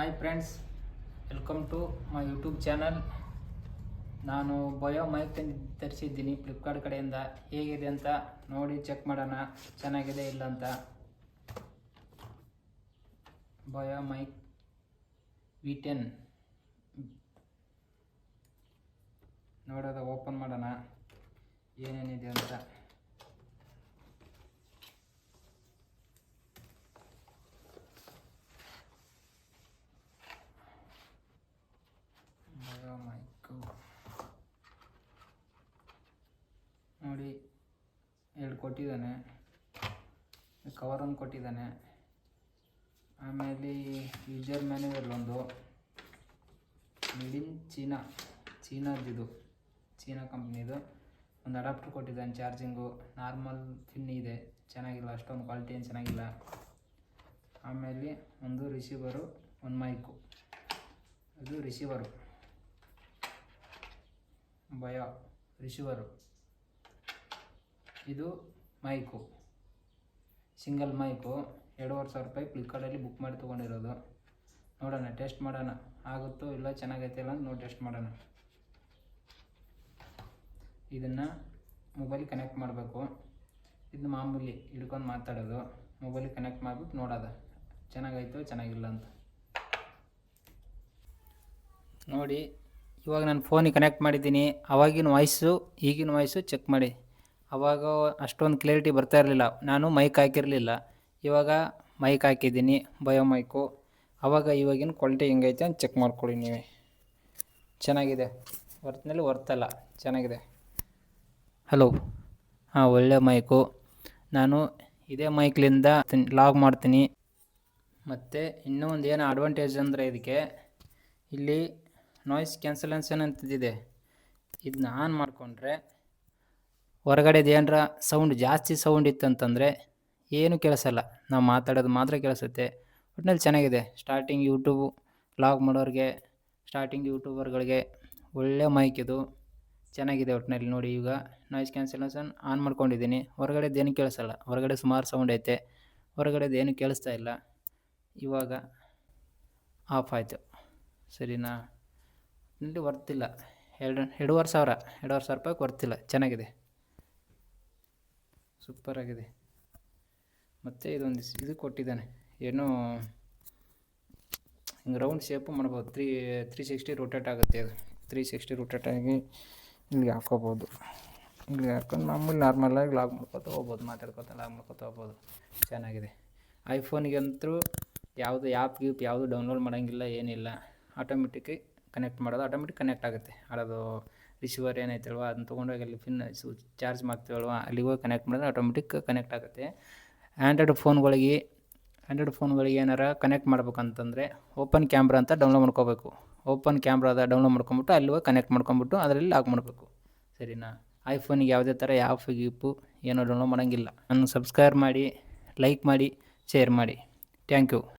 Hi friends welcome to my YouTube channel ನಾನು bio mic ತರಿಸಿದ್ದೀನಿ ಫ್ಲಿಪ್ಕಾರ್ಟ್ ಕಡೆಯಿಂದ. ಹೇಗಿದೆ ಅಂತ ನೋಡಿ ಚೆಕ್ ಮಾಡೋಣ, ಚೆನ್ನಾಗಿದೆ ಇಲ್ಲ ಅಂತ. ಬಯೋ ಮೈಕ್ ವಿ ಟೆನ್ ನೋಡೋದ ಓಪನ್ ಮಾಡೋಣ, ಏನೇನಿದೆ ಅಂತ ಬಯೋ ಮೈಕು ನೋಡಿ ಎರಡು ಕೊಟ್ಟಿದ್ದಾನೆ. ಕವರ್ ಒಂದು ಕೊಟ್ಟಿದ್ದಾನೆ. ಆಮೇಲೆ ಯೂಜರ್ ಮ್ಯಾನ್ಯಲ್ ಒಂದು. ಮಿಡಿನ್ ಚೀನಾ. ಚೀನಾದಿದು ಚೀನಾ ಕಂಪ್ನಿದು. ಒಂದು ಅಡಾಪ್ಟರ್ ಕೊಟ್ಟಿದ್ದಾನೆ ಚಾರ್ಜಿಂಗು ನಾರ್ಮಲ್ ಪಿನ್ ಇದೆ. ಚೆನ್ನಾಗಿಲ್ಲ. ಅಷ್ಟೊಂದು ಕ್ವಾಲಿಟಿ ಏನು ಚೆನ್ನಾಗಿಲ್ಲ. ಆಮೇಲೆ ಒಂದು ರಿಸೀವರು ಒಂದು ಮೈಕು ಇದು ರಿಸೀವರು ಭಯ. ರಿಸೀವರು ಇದು ಮೈಕು. ಸಿಂಗಲ್ ಮೈಕು, ಎರಡೂವರೆ ಸಾವಿರ ರೂಪಾಯಿ ಫ್ಲಿಪ್ಕಾರ್ಟಲ್ಲಿ ಬುಕ್ ಮಾಡಿ ತೊಗೊಂಡಿರೋದು. ನೋಡೋಣ ಟೆಸ್ಟ್ ಮಾಡೋಣ. ಆಗುತ್ತೋ ಇಲ್ಲ ಚೆನ್ನಾಗೈತೆ ಇಲ್ಲ ನೋಡಿ ಟೆಸ್ಟ್ ಮಾಡೋಣ. ಇದನ್ನು ಮೊಬೈಲ್ ಕನೆಕ್ಟ್ ಮಾಡಬೇಕು. ಇದು ಮಾಮೂಲಿ ಹಿಡ್ಕೊಂಡು ಮಾತಾಡೋದು. ಮೊಬೈಲ್ ಕನೆಕ್ಟ್ ಮಾಡಿಬಿಟ್ಟು ನೋಡೋದು. ಚೆನ್ನಾಗೈತೋ ಚೆನ್ನಾಗಿಲ್ಲ ಅಂತ. ನೋಡಿ, ಇವಾಗ ನಾನು ಫೋನಿಗೆ ಕನೆಕ್ಟ್ ಮಾಡಿದ್ದೀನಿ. ಅವಾಗಿನ ವಾಯ್ಸು ಈಗಿನ ವಾಯ್ಸು ಚೆಕ್ ಮಾಡಿ. ಅವಾಗ ಅಷ್ಟೊಂದು ಕ್ಲಾರಿಟಿ ಬರ್ತಾ ಇರಲಿಲ್ಲ. ನಾನು ಮೈಕ್ ಹಾಕಿರಲಿಲ್ಲ. ಇವಾಗ ಮೈಕ್ ಹಾಕಿದ್ದೀನಿ ಬಯೋ ಮೈಕು ಅವಾಗ ಇವಾಗಿನ ಕ್ವಾಲಿಟಿ ಹೆಂಗೈತೆ ಅಂತ ಚೆಕ್ ಮಾಡ್ಕೊಳ್ಳಿ ನೀವೇ. ಚೆನ್ನಾಗಿದೆ. ವರ್ತ್ನಲ್ಲಿ ವರ್ತಲ್ಲ ಚೆನ್ನಾಗಿದೆ. ಹಲೋ ಹಾಂ, ಒಳ್ಳೆ ಮೈಕು ನಾನು ಇದೇ ಮೈಕ್ಲಿಂದ ಲಾಗ್ ಮಾಡ್ತೀನಿ. ಮತ್ತು ಇನ್ನೂ ಒಂದು ಏನು ಅಡ್ವಾಂಟೇಜ್ ಅಂದರೆ ಇದಕ್ಕೆ ಇಲ್ಲಿ ನಾಯ್ಸ್ ಕ್ಯಾನ್ಸಲೇಷನ್ ಅಂತಿದೆ ಇದನ್ನ ಆನ್ ಮಾಡಿಕೊಂಡ್ರೆ ಹೊರಗಡೆದು ಏನರ ಸೌಂಡ್ ಜಾಸ್ತಿ ಸೌಂಡ್ ಇತ್ತಂತಂದರೆ ಏನು ಕೇಳಿಸಲ್ಲ ನಾವು ಮಾತಾಡೋದು ಮಾತ್ರ ಕೇಳಿಸುತ್ತೆ ಒಟ್ನಲ್ಲಿ ಚೆನ್ನಾಗಿದೆ. ಸ್ಟಾರ್ಟಿಂಗ್ ಯೂಟ್ಯೂಬ್ ಲಾಗ್ ಮಾಡೋರಿಗೆ ಸ್ಟಾರ್ಟಿಂಗ್ ಯೂಟ್ಯೂಬರ್ಗಳಿಗೆ ಒಳ್ಳೆ ಮೈಕ್ ಇದು. ಚೆನ್ನಾಗಿದೆ ಒಟ್ಟಿನಲ್ಲಿ ನೋಡಿ ಈಗ. ನಾಯ್ಸ್ ಕ್ಯಾನ್ಸಲೇಷನ್ ಆನ್ ಮಾಡ್ಕೊಂಡಿದ್ದೀನಿ. ಏನು ಕೇಳಿಸಲ್ಲ ಹೊರಗಡೆ ಸುಮಾರು ಸೌಂಡ್ ಐತೆ. ಹೊರಗಡೆದು ಏನು ಕೇಳಿಸ್ತಾ ಇಲ್ಲ. ಇವಾಗ ಆಫ್ ಆಯಿತು. ಸರಿನಾ? ಇಲ್ಲಿ ವರ್ತಿಲ್ಲ. ಎರಡು, ಎರಡೂವರೆ ಸಾವಿರ ಎರಡೂವರೆ ಸಾವಿರ ರೂಪಾಯಿಗೆ ವರ್ತಿಲ್ಲ. ಚೆನ್ನಾಗಿದೆ. ಸೂಪರಾಗಿದೆ ಮತ್ತು ಇದೊಂದು ಇದು ಕೊಟ್ಟಿದ್ದಾನೆ. ಏನೋ, ಹಿಂಗೆ ರೌಂಡ್ ಶೇಪು ಮಾಡ್ಬೋದು. ತ್ರೀ ತ್ರೀ ಸಿಕ್ಸ್ಟಿ ರೊಟೇಟ್ ಆಗುತ್ತೆ ಅದು. ತ್ರೀ ಸಿಕ್ಸ್ಟಿ ರೊಟೇಟ್ ಆಗಿ ಇಲ್ಲಿಗೆ ಹಾಕೋಬೋದು ಇಲ್ಲಿಗೆ ಹಾಕೊಂಡು ಮಾಮೂಲಿ ನಾರ್ಮಲಾಗಿ ಲಾಗ್ ಮಾಡ್ಕೊತ ಹೋಗ್ಬೋದು. ಮಾತಾಡ್ಕೊತ ಲಾಗ್ ಮಾಡ್ಕೊತ ಹೋಗ್ಬೋದು. ಚೆನ್ನಾಗಿದೆ. ಐಫೋನಿಗಂತೂ ಯಾವುದು ಆ್ಯಪ್ ಗೀಪ್ ಯಾವುದು ಡೌನ್ಲೋಡ್ ಮಾಡೋಂಗಿಲ್ಲ, ಏನಿಲ್ಲ. ಆಟೋಮೆಟಿಕ್ಕಾಗಿ ಕನೆಕ್ಟ್ ಮಾಡೋದು ಆಟೋಮೆಟಿಕ್ ಕನೆಕ್ಟ್ ಆಗುತ್ತೆ. ಅದು ರಿಸೀವರ್ ಏನೈತಲ್ವ, ಅದನ್ನ ತೊಗೊಂಡೋಗಿ ಅಲ್ಲಿ ಪಿನ್ ಚಾರ್ಜ್ ಮಾಡ್ತೀವಲ್ವ, ಅಲ್ಲಿಗೆ ಹೋಗಿ ಕನೆಕ್ಟ್ ಮಾಡಿದ್ರೆ ಆಟೋಮೆಟಿಕ್ ಕನೆಕ್ಟ್ ಆಗುತ್ತೆ. ಆ್ಯಂಡ್ರಾಯ್ಡ್ ಫೋನ್ಗಳಿಗೆ ಆ್ಯಂಡ್ರಾಯ್ಡ್ ಫೋನ್ಗಳಿಗೆ ಏನಾರ ಕನೆಕ್ಟ್ ಮಾಡ್ಬೇಕಂತಂದರೆ ಓಪನ್ ಕ್ಯಾಮ್ರಾ ಅಂತ ಡೌನ್ಲೋಡ್ ಮಾಡ್ಕೋಬೇಕು. ಓಪನ್ ಕ್ಯಾಮ್ರಾದ ಡೌನ್ಲೋಡ್ ಮಾಡ್ಕೊಂಬಿಟ್ಟು ಅಲ್ಲಿ ಹೋಗಿ ಕನೆಕ್ಟ್ ಮಾಡ್ಕೊಂಬಿಟ್ಟು ಅದರಲ್ಲಿ ಲಾಕ್ ಮಾಡಬೇಕು. ಸರಿನಾ? ಐಫೋನಿಗೆ ಯಾವುದೇ ಥರ ಯಾವ ಫಿಗಿಪ್ಪು ಏನೋ ಡೌನ್ಲೋಡ್ ಮಾಡೋಂಗಿಲ್ಲ. ನಾನು ಸಬ್ಸ್ಕ್ರೈಬ್ ಮಾಡಿ ಲೈಕ್ ಮಾಡಿ ಶೇರ್ ಮಾಡಿ. Thank you